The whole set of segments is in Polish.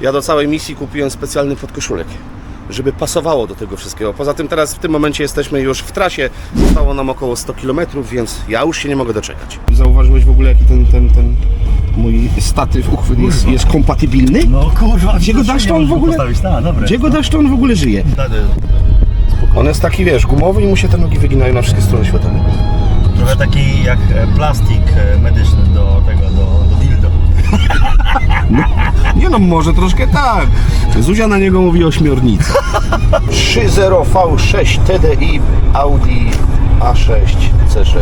Ja do całej misji kupiłem specjalny podkoszulek, żeby pasowało do tego wszystkiego. Poza tym teraz w tym momencie jesteśmy już w trasie. Zostało nam około 100 km, więc ja już się nie mogę doczekać. Zauważyłeś w ogóle jaki ten, ten, ten mój statyw uchwyt jest, jest kompatybilny? No kurwa, Gdzie go dasz, to on w ogóle- dobre. Gdzie go dasz, to on w ogóle żyje. On jest taki, wiesz, gumowy i mu się te nogi wyginają na wszystkie strony świata. Trochę taki jak e, plastik e, medyczny do tego, do, do dildo. Nie no, może troszkę tak. Zuzia na niego mówi ośmiornica. 3.0 V6 TDI Audi A6 C6.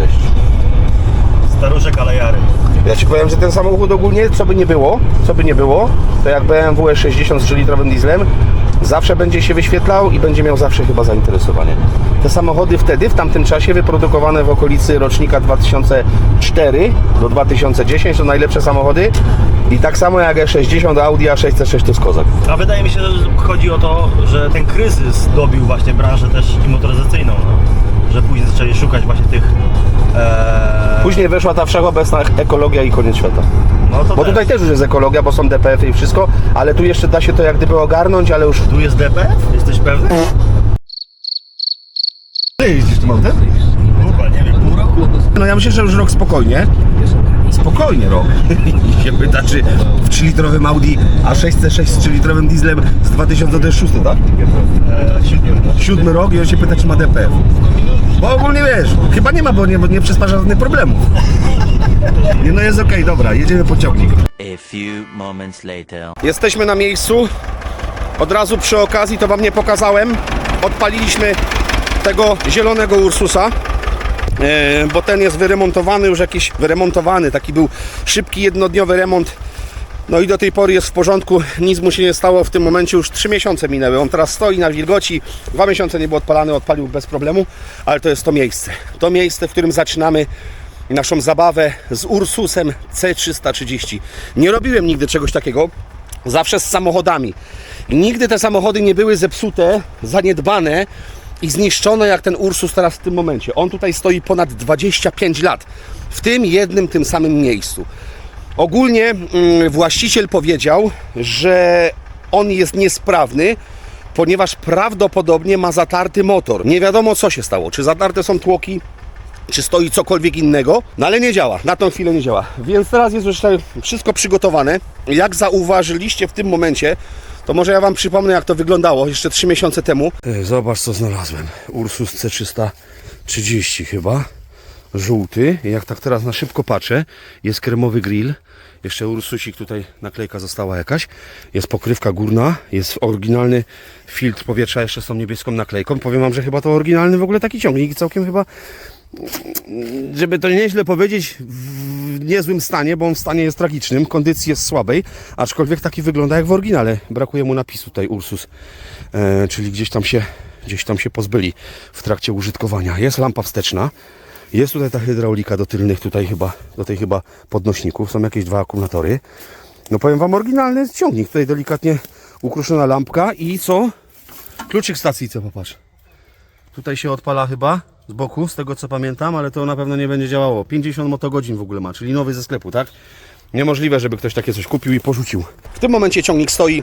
Staruszek alejary. Ja Ci powiem, że ten samochód ogólnie, co by nie było, co by nie było, to jak BMW E60 z 3-litrowym dieslem, zawsze będzie się wyświetlał i będzie miał zawsze chyba zainteresowanie. Te samochody wtedy, w tamtym czasie, wyprodukowane w okolicy rocznika 2004 do 2010, to najlepsze samochody. I tak samo jak E60, Audi A6 C6 to jest kozak. A wydaje mi się, że chodzi o to, że ten kryzys dobił właśnie branżę też i motoryzacyjną, no. Że później zaczęli szukać właśnie tych... E, Później weszła ta wszechobecna ekologia i koniec świata. no to Bo też. tutaj też już jest ekologia, bo są DPF-y i wszystko, ale tu jeszcze da się to jak gdyby ogarnąć, ale już Tu jest DPF? Jesteś pewny? Ty jeździsz tym autem? Kurwa, nie wiem, pół roku? No ja myślę, że już rok spokojnie. Spokojnie rok. I się pyta, czy w 3-litrowym Audi A6 C6 z 3-litrowym dieslem z 2006, tak? E, siódmy. Siódmy rok i on się pyta, czy ma DPF. Bo ogólnie wiesz, chyba nie ma, bo nie, bo nie przysparza żadnych problemów. Nie, no jest okej, dobra, jedziemy po ciągnik. A few moments later. Jesteśmy na miejscu. Od razu przy okazji, to Wam nie pokazałem, odpaliliśmy tego zielonego Ursusa. E, Bo ten jest wyremontowany, już jakiś wyremontowany, taki był szybki, jednodniowy remont. No i do tej pory jest w porządku, nic mu się nie stało. W tym momencie już 3 miesiące minęły. On teraz stoi na wilgoci. Dwa miesiące nie był odpalany, odpalił bez problemu, ale to jest to miejsce. To miejsce, w którym zaczynamy naszą zabawę z Ursusem C330. Nie robiłem nigdy czegoś takiego. Zawsze z samochodami. Nigdy te samochody nie były zepsute, zaniedbane i zniszczone jak ten Ursus teraz w tym momencie. On tutaj stoi ponad 25 lat. W tym jednym, tym samym miejscu. Ogólnie mm, właściciel powiedział, że on jest niesprawny, ponieważ prawdopodobnie ma zatarty motor. Nie wiadomo co się stało. Czy zatarte są tłoki, czy stoi cokolwiek innego, no ale nie działa, na tą chwilę nie działa. Więc teraz jest już tutaj wszystko przygotowane. Jak zauważyliście w tym momencie, to może ja Wam przypomnę, jak to wyglądało jeszcze 3 miesiące temu. Zobacz, co znalazłem. Ursus C330 chyba. Żółty. Jak tak teraz na szybko patrzę, jest kremowy grill. Jeszcze Ursusik tutaj naklejka została jakaś. Jest pokrywka górna, jest oryginalny filtr powietrza jeszcze z tą niebieską naklejką. Powiem Wam, że chyba to oryginalny w ogóle taki ciągnik całkiem chyba żeby to nieźle powiedzieć, w niezłym stanie, bo on w stanie jest tragicznym, kondycji jest słabej, aczkolwiek taki wygląda jak w oryginale. Brakuje mu napisu tutaj Ursus, e, czyli gdzieś tam się gdzieś tam się pozbyli w trakcie użytkowania. Jest lampa wsteczna, jest tutaj ta hydraulika do tylnych, tutaj chyba, do tej chyba podnośników, są jakieś dwa akumulatory. No powiem Wam, oryginalny ciągnik, tutaj delikatnie ukruszona lampka i co? Kluczyk stacji, co popatrz. Tutaj się odpala chyba z boku, z tego co pamiętam, ale to na pewno nie będzie działało. 50 motogodzin w ogóle ma, czyli nowy ze sklepu, tak? Niemożliwe, żeby ktoś takie coś kupił i porzucił. W tym momencie ciągnik stoi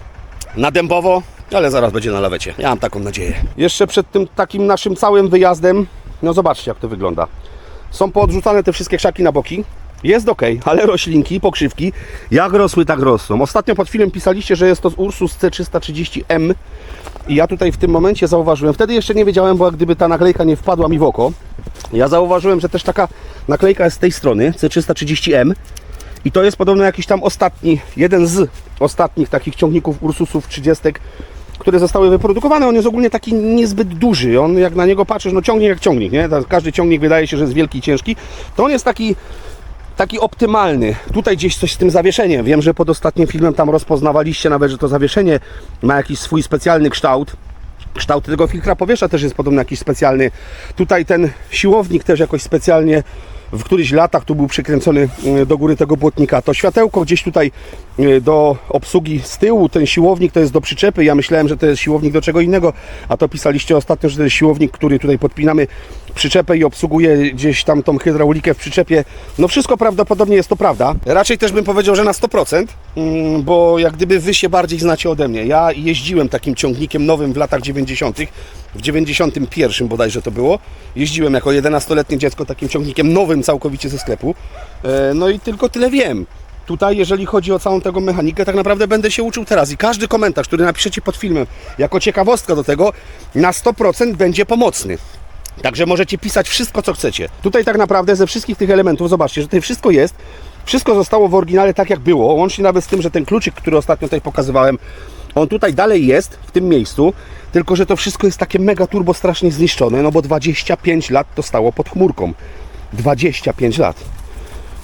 na dębowo, ale zaraz będzie na lawecie. Ja mam taką nadzieję. Jeszcze przed tym takim naszym całym wyjazdem, no zobaczcie jak to wygląda. Są poodrzucane te wszystkie krzaki na boki. Jest ok, ale roślinki, pokrzywki, jak rosły, tak rosną. Ostatnio pod filmem pisaliście, że jest to z Ursus C330M i ja tutaj w tym momencie zauważyłem, wtedy jeszcze nie wiedziałem, bo jak gdyby ta naklejka nie wpadła mi w oko, ja zauważyłem, że też taka naklejka jest z tej strony, C330M i to jest podobno jakiś tam ostatni, jeden z ostatnich takich ciągników Ursusów 30 które zostały wyprodukowane. On jest ogólnie taki niezbyt duży. On jak na niego patrzysz, no ciągnik jak ciągnik, nie? Każdy ciągnik wydaje się, że jest wielki i ciężki. To on jest taki taki optymalny. Tutaj gdzieś coś z tym zawieszeniem. Wiem, że pod ostatnim filmem tam rozpoznawaliście nawet, że to zawieszenie ma jakiś swój specjalny kształt. Kształt tego filtra powietrza też jest podobno jakiś specjalny. Tutaj ten siłownik też jakoś specjalnie w którychś latach tu był przykręcony y, do góry tego błotnika. To światełko gdzieś tutaj y, do obsługi z tyłu, ten siłownik to jest do przyczepy. Ja myślałem, że to jest siłownik do czego innego, a to pisaliście ostatnio, że to jest siłownik, który tutaj podpinamy przyczepę i obsługuje gdzieś tam tą hydraulikę w przyczepie. No wszystko prawdopodobnie jest to prawda. Raczej też bym powiedział, że na 100%, mm, bo jak gdyby wy się bardziej znacie ode mnie. Ja jeździłem takim ciągnikiem nowym w latach 90., w 91 bodajże to było. Jeździłem jako 11-letnie dziecko takim ciągnikiem nowym całkowicie ze sklepu. E, No i tylko tyle wiem. Tutaj, jeżeli chodzi o całą tego mechanikę, tak naprawdę będę się uczył teraz i każdy komentarz, który napiszecie pod filmem, jako ciekawostka do tego, na 100% będzie pomocny. Także możecie pisać wszystko, co chcecie. Tutaj tak naprawdę ze wszystkich tych elementów, zobaczcie, że tutaj wszystko jest. Wszystko zostało w oryginale tak, jak było. Łącznie nawet z tym, że ten kluczyk, który ostatnio tutaj pokazywałem, on tutaj dalej jest, w tym miejscu. Tylko, że to wszystko jest takie mega turbo strasznie zniszczone, no bo 25 lat to stało pod chmurką. 25 lat.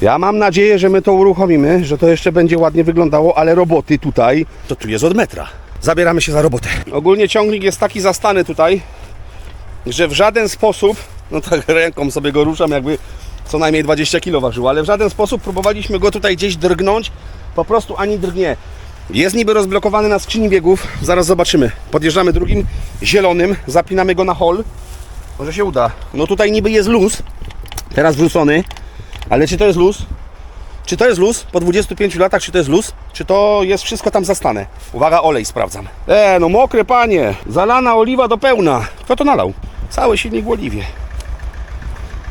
Ja mam nadzieję, że my to uruchomimy, że to jeszcze będzie ładnie wyglądało, ale roboty tutaj, to tu jest od metra. Zabieramy się za robotę. Ogólnie ciągnik jest taki zastany tutaj, że w żaden sposób, no tak ręką sobie go ruszam, jakby co najmniej 20 kg ważył, ale w żaden sposób próbowaliśmy go tutaj gdzieś drgnąć, po prostu ani drgnie. Jest niby rozblokowany na skrzyni biegów, zaraz zobaczymy. Podjeżdżamy drugim zielonym, zapinamy go na hol. Może się uda. No tutaj niby jest luz, teraz wrzucony, ale czy to jest luz? Czy to jest luz po 25 latach? Czy to jest luz? Czy to jest wszystko tam zastane? Uwaga, olej sprawdzam. E, no mokre panie. Zalana oliwa do pełna. Kto to nalał? Cały silnik w oliwie.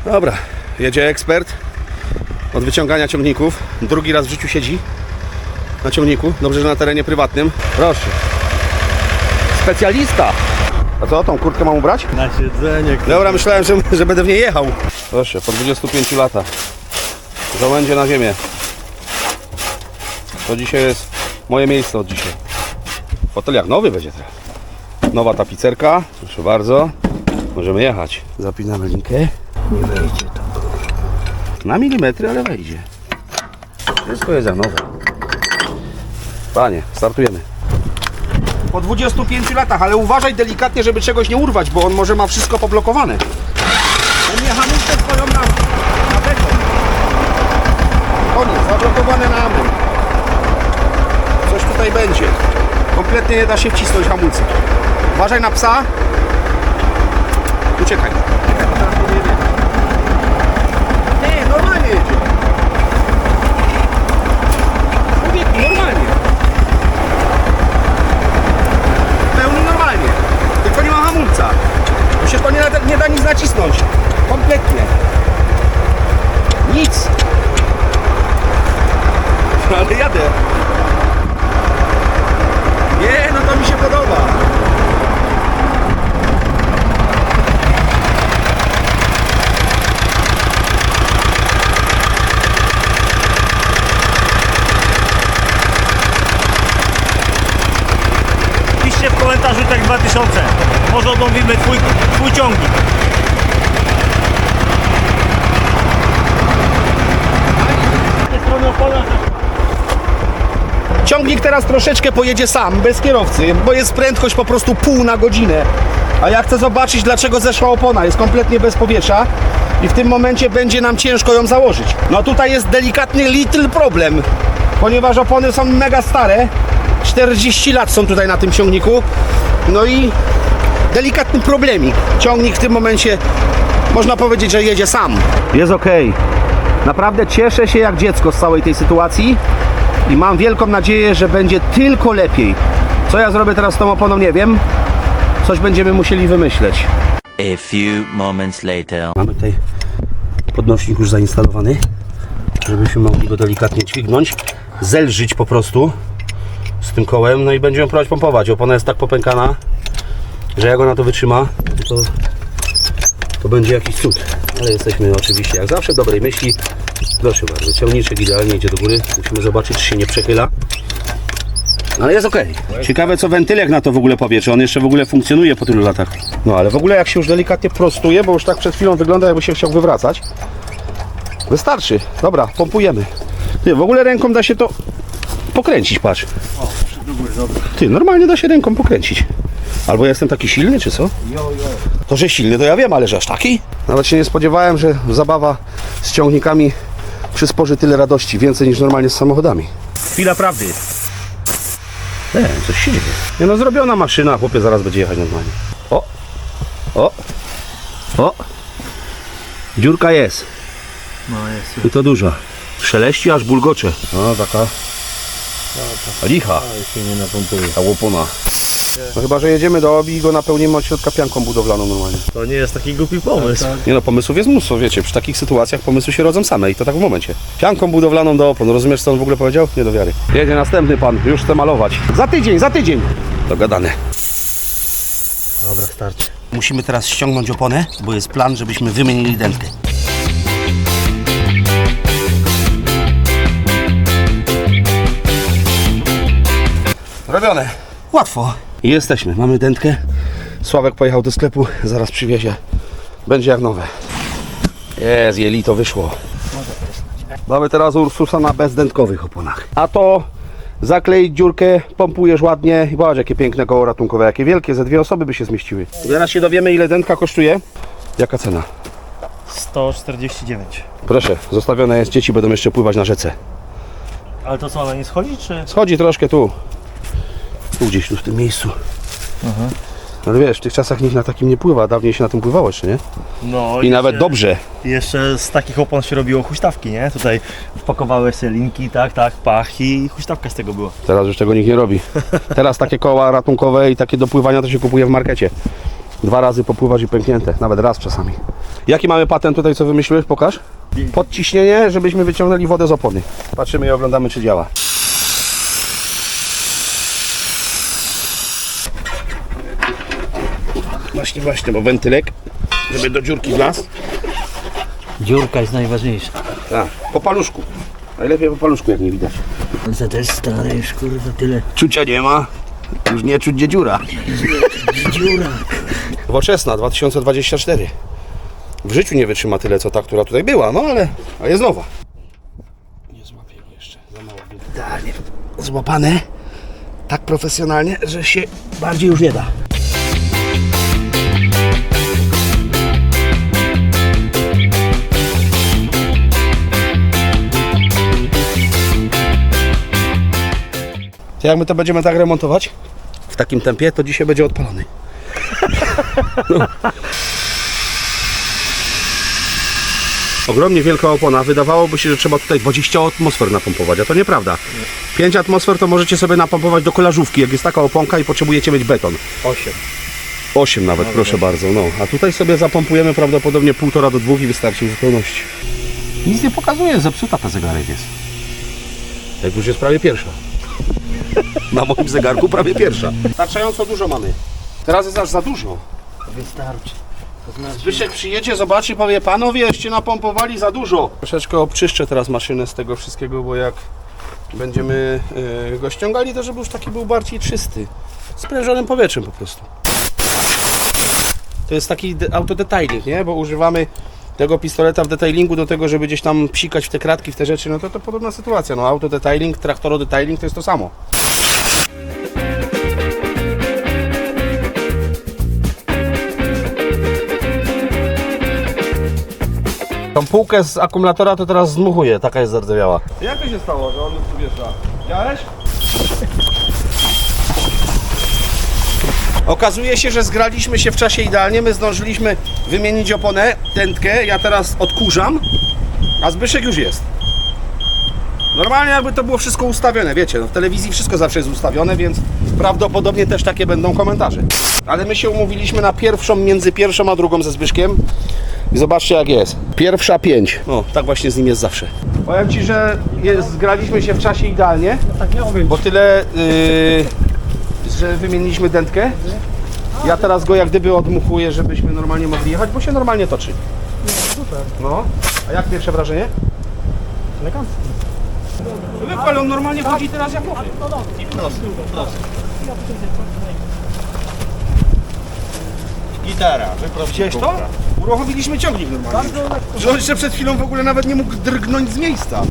Dobra, jedzie ekspert od wyciągania ciągników. Drugi raz w życiu siedzi na ciągniku. Dobrze, że na terenie prywatnym. Proszę. Specjalista. A co, tą kurtkę mam ubrać? Na siedzenie. Dobra, myślałem, że, że będę w niej jechał. Proszę, po 25 latach. Żołędzie na ziemię. To dzisiaj jest moje miejsce od dzisiaj. Fotel jak nowy będzie teraz. Nowa tapicerka, proszę bardzo. Możemy jechać. Zapinamy linkę. Nie wejdzie tam. Na milimetry, ale wejdzie. Wszystko jest jak nowe. Panie, startujemy. Po 25 latach, ale uważaj delikatnie, żeby czegoś nie urwać, bo on może ma wszystko poblokowane. On mnie hamulce stoją na, na. Koniec, zablokowane na amen. Coś tutaj będzie. Kompletnie nie da się wcisnąć hamulca. Uważaj na psa. Uciekaj. Uciekaj, bo teraz nie jedzie. Nie, normalnie jedzie. Człowieku, normalnie. pełni normalnie. Tylko nie ma hamulca. Tu się to nie nie da nic nacisnąć. Kompletnie. Nic. Ale jadę. Nie, no to mi się podoba. Piszcie w komentarzu tak 2000. Może odnowimy twój, twój ciągnik. Ciągnik teraz troszeczkę pojedzie sam, bez kierowcy, bo jest prędkość po prostu pół na godzinę. A ja chcę zobaczyć, dlaczego zeszła opona. Jest kompletnie bez powietrza i w tym momencie będzie nam ciężko ją założyć. No tutaj jest delikatny little problem, ponieważ opony są mega stare. 40 lat są tutaj na tym ciągniku. No i delikatny problemik. Ciągnik w tym momencie można powiedzieć, że jedzie sam. Jest ok. Naprawdę cieszę się jak dziecko z całej tej sytuacji i mam wielką nadzieję, że będzie tylko lepiej. Co ja zrobię teraz z tą oponą, nie wiem. Coś będziemy musieli wymyśleć. A few moments later. Mamy tutaj podnośnik już zainstalowany, żebyśmy mogli go delikatnie dźwignąć, zelżyć po prostu z tym kołem, no i będziemy próbować pompować. Opona jest tak popękana, że jak ona to wytrzyma, to, to będzie jakiś cud. Ale jesteśmy oczywiście jak zawsze dobrej myśli. Proszę bardzo, ciągniczek idealnie idzie do góry. Musimy zobaczyć, czy się nie przechyla. Ale jest ok. Ciekawe co wentylek na to w ogóle powie, czy on jeszcze w ogóle funkcjonuje po tylu latach. No ale w ogóle jak się już delikatnie prostuje, bo już tak przed chwilą wygląda jakby się chciał wywracać. Wystarczy. Dobra, pompujemy. Ty, w ogóle ręką da się to pokręcić, patrz. Ty, normalnie da się ręką pokręcić. Albo ja jestem taki silny, czy co? To, że silny, to ja wiem, ale że aż taki? Nawet się nie spodziewałem, że zabawa z ciągnikami przysporzy tyle radości, więcej niż normalnie z samochodami. Chwila prawdy. Nie, coś się dzieje. Nie no, zrobiona maszyna, chłopie zaraz będzie jechać normalnie. O! O! O! Dziurka jest. No jest. I to duża. Szeleści aż bulgocze. No taka. Licha. się nie napompuje. Ta łopona. No chyba, że jedziemy do obi i go napełnimy od środka pianką budowlaną normalnie. To nie jest taki głupi pomysł. Nie no, pomysłów jest mnóstwo, wiecie, przy takich sytuacjach pomysły się rodzą same i to tak w momencie. Pianką budowlaną do opon, rozumiesz co on w ogóle powiedział? Nie do wiary. Jedzie następny pan, już chce malować. Za tydzień, za tydzień! Dogadane. Dobra, starczy. Musimy teraz ściągnąć oponę, bo jest plan, żebyśmy wymienili dętkę. Robione. Łatwo. I jesteśmy. Mamy dętkę. Sławek pojechał do sklepu, zaraz przywiezie. Będzie jak nowe. Jest, jelito wyszło. Mamy teraz Ursusa na bezdętkowych oponach. A to zakleić dziurkę, pompujesz ładnie i patrz jakie piękne koło ratunkowe, jakie wielkie, ze dwie osoby by się zmieściły. Zaraz się dowiemy ile dętka kosztuje. Jaka cena? 149. Proszę, zostawione jest, dzieci będą jeszcze pływać na rzece. Ale to co, ona nie schodzi, czy? Schodzi troszkę tu. Tu gdzieś tu w tym miejscu. Ale wiesz, w tych czasach nikt na takim nie pływa, dawniej się na tym pływało jeszcze, nie? No I nawet dobrze. Jeszcze z takich opon się robiło huśtawki, nie? Tutaj wpakowałeś sobie linki, tak, tak, pach i huśtawka z tego była. Teraz już tego nikt nie robi. Teraz takie koła ratunkowe i takie do pływania to się kupuje w markecie. Dwa razy popływać i pęknięte, nawet raz czasami. Jaki mamy patent tutaj, co wymyśliłeś? Pokaż. Podciśnienie, żebyśmy wyciągnęli wodę z opony. Patrzymy i oglądamy, czy działa. Właśnie, właśnie, bo wentylek, żeby do dziurki wlazł. Dziurka jest najważniejsza. Tak, po paluszku. Najlepiej po paluszku, jak nie widać. Za też stare już kurwa tyle. Czucia nie ma, już nie czuć gdzie dziura. Dziura. Nowoczesna, 2024. W życiu nie wytrzyma tyle, co ta, która tutaj była, no ale a jest nowa. Nie złapię go jeszcze, za mało Idealnie złapane, tak profesjonalnie, że się bardziej już nie da. To jak my to będziemy tak remontować? W takim tempie, to dzisiaj będzie odpalony. Ogromnie wielka opona. Wydawałoby się, że trzeba tutaj 20 atmosfer napompować, a to nieprawda. 5 atmosfer to możecie sobie napompować do kolażówki, jak jest taka oponka i potrzebujecie mieć beton. 8. 8 nawet, proszę bardzo. No. A tutaj sobie zapompujemy prawdopodobnie 1,5 do 2 i wystarczy w zupełności. Nic nie pokazuje, zepsuta ta zegarek jest. Jak już jest prawie pierwsza. Na moim zegarku prawie pierwsza. Starczająco dużo mamy. Teraz jest aż za dużo. Wystarczy. Zbyszek przyjedzie, zobaczy, powie panowie, jeszcze napompowali za dużo. Troszeczkę obczyszczę teraz maszynę z tego wszystkiego, bo jak będziemy y, go ściągali, to żeby już taki był bardziej czysty. Z prężonym powietrzem po prostu. To jest taki de- autodetailing, nie? Bo używamy tego pistoleta w detailingu do tego, żeby gdzieś tam psikać w te kratki, w te rzeczy, no to to podobna sytuacja. No autodetailing, traktorodetailing to jest to samo. Półkę z akumulatora to teraz zmuchuję, taka jest zardzewiała. Jak to się stało, że on tu wjeżdża? Widziałeś? Okazuje się, że zgraliśmy się w czasie idealnie. My zdążyliśmy wymienić oponę, tętkę. Ja teraz odkurzam, a Zbyszek już jest. Normalnie jakby to było wszystko ustawione, wiecie, no w telewizji wszystko zawsze jest ustawione, więc prawdopodobnie też takie będą komentarze. Ale my się umówiliśmy na pierwszą, między pierwszą a drugą ze Zbyszkiem. I zobaczcie jak jest. Pierwsza pięć. No, tak właśnie z nim jest zawsze. Powiem Ci, że jest, zgraliśmy się w czasie idealnie, Tak miało być. bo tyle, yy, że wymieniliśmy dętkę. Ja teraz go jak gdyby odmuchuję, żebyśmy normalnie mogli jechać, bo się normalnie toczy. Super. No, a jak pierwsze wrażenie? Elegancko. Wypal, on normalnie chodzi teraz jak nowy. I prosty, prosty. Gitara, Widziałeś to? Uruchomiliśmy ciągnik normalnie. Że on jeszcze przed chwilą w ogóle nawet nie mógł drgnąć z miejsca.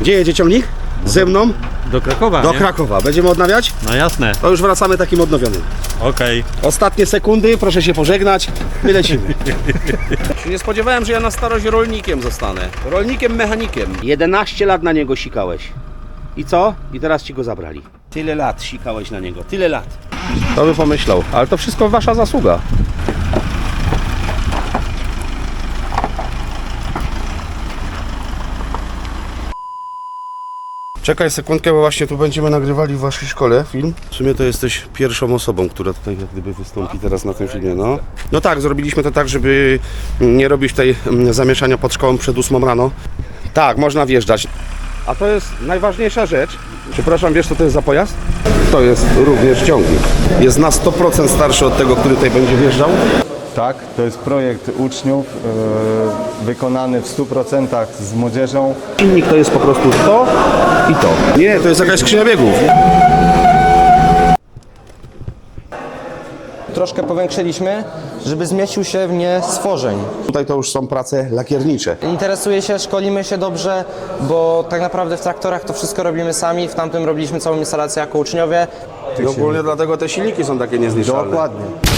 Gdzie jedzie ciągnik? Ze mną Do Krakowa, do nie? Krakowa. Będziemy odnawiać? No jasne. To już wracamy takim odnowionym. Okej. Ostatnie sekundy, proszę się pożegnać. My lecimy. Się nie spodziewałem, że ja na starość rolnikiem zostanę. Rolnikiem mechanikiem. 11 lat na niego sikałeś. I co? I teraz ci go zabrali. Tyle lat sikałeś na niego, tyle lat. To by pomyślał, ale to wszystko wasza zasługa. Czekaj sekundkę, bo właśnie tu będziemy nagrywali w waszej szkole film. W sumie to jesteś pierwszą osobą, która tutaj jak gdyby wystąpi teraz na tym filmie, no. No tak, zrobiliśmy to tak, żeby nie robić tutaj mm, zamieszania pod szkołą przed 8 rano. Tak, można wjeżdżać. A to jest najważniejsza rzecz. Przepraszam, wiesz co to jest za pojazd? To jest również ciągnik. Jest na 100% starszy od tego, który tutaj będzie wjeżdżał. Tak, to jest projekt uczniów e, wykonany w 100% z młodzieżą. Silnik to jest po prostu to i to. Nie, to jest jakaś skrzynia biegów. Troszkę powiększyliśmy, żeby zmieścił się w nie stworzeń. Tutaj to już są prace lakiernicze. Interesuje się, szkolimy się dobrze, bo tak naprawdę w traktorach to wszystko robimy sami. W tamtym robiliśmy całą instalację jako uczniowie. I ogólnie dlatego te silniki są takie niezniszczalne. Dokładnie.